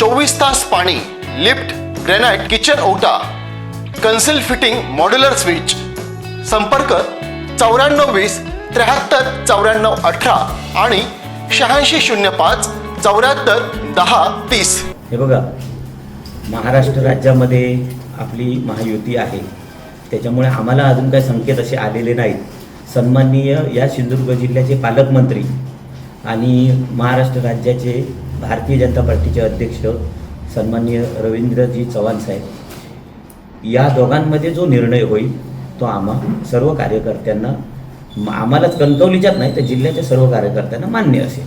चोवीस तास पाणी लिफ्ट ग्रेनाइट किचन ओटा कन्सिल फिटिंग मॉड्युलर स्विच. संपर्क चौऱ्याण्णव वीस त्र्याहत्तर चौऱ्याण्णव अठरा आणि शहाऐंशी शून्य पाच चौऱ्याहत्तर दहा तीस. हे बघा महाराष्ट्र राज्यामध्ये आपली महायुती आहे. त्याच्यामुळे आम्हाला अजून काही संकेत असे आलेले नाहीत. सन्माननीय या सिंधुदुर्ग जिल्ह्याचे पालकमंत्री आणि महाराष्ट्र राज्याचे भारतीय जनता पार्टीचे अध्यक्ष सन्माननीय रवींद्रजी चव्हाण साहेब. या दोघांमध्ये जो निर्णय होईल तो आम्हा सर्व कार्यकर्त्यांना आम्हालाच कणकवलीच्याच नाही तर जिल्ह्याच्या सर्व कार्यकर्त्यांना मान्य असेल.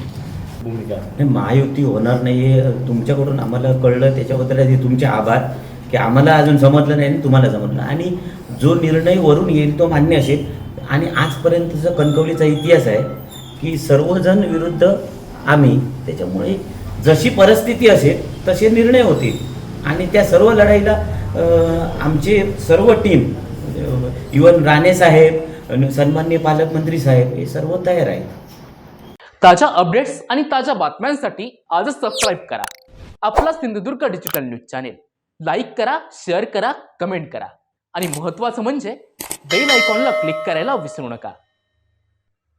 नाही महायुती होणार नाही तुमच्याकडून आम्हाला कळलं त्याच्याबद्दल आधी तुमचे आभार की आम्हाला अजून समजलं नाही आणि तुम्हाला समजलं आणि जो निर्णय वरून येईल तो मान्य असेल. आणि आजपर्यंतचा कणकवलीचा इतिहास आहे की सर्वजण विरुद्ध आम्ही त्याच्यामुळे जशी परिस्थिती असेल तसे निर्णय होतील. आणि त्या सर्व लढाईला आमचे सर्व टीम इवन राणे साहेब सन्मान्य पालकमंत्री साहेब हे सर्व तयार आहेत. ताज्या अपडेट्स आणि ताज्या बातम्यांसाठी आजच सबस्क्राईब करा. आपला Sindhudurg digital news channel like करा शेअर करा कमेंट करा. आणि महत्त्वाचं म्हणजे बेल आयकॉनला क्लिक करायला विसरू नका.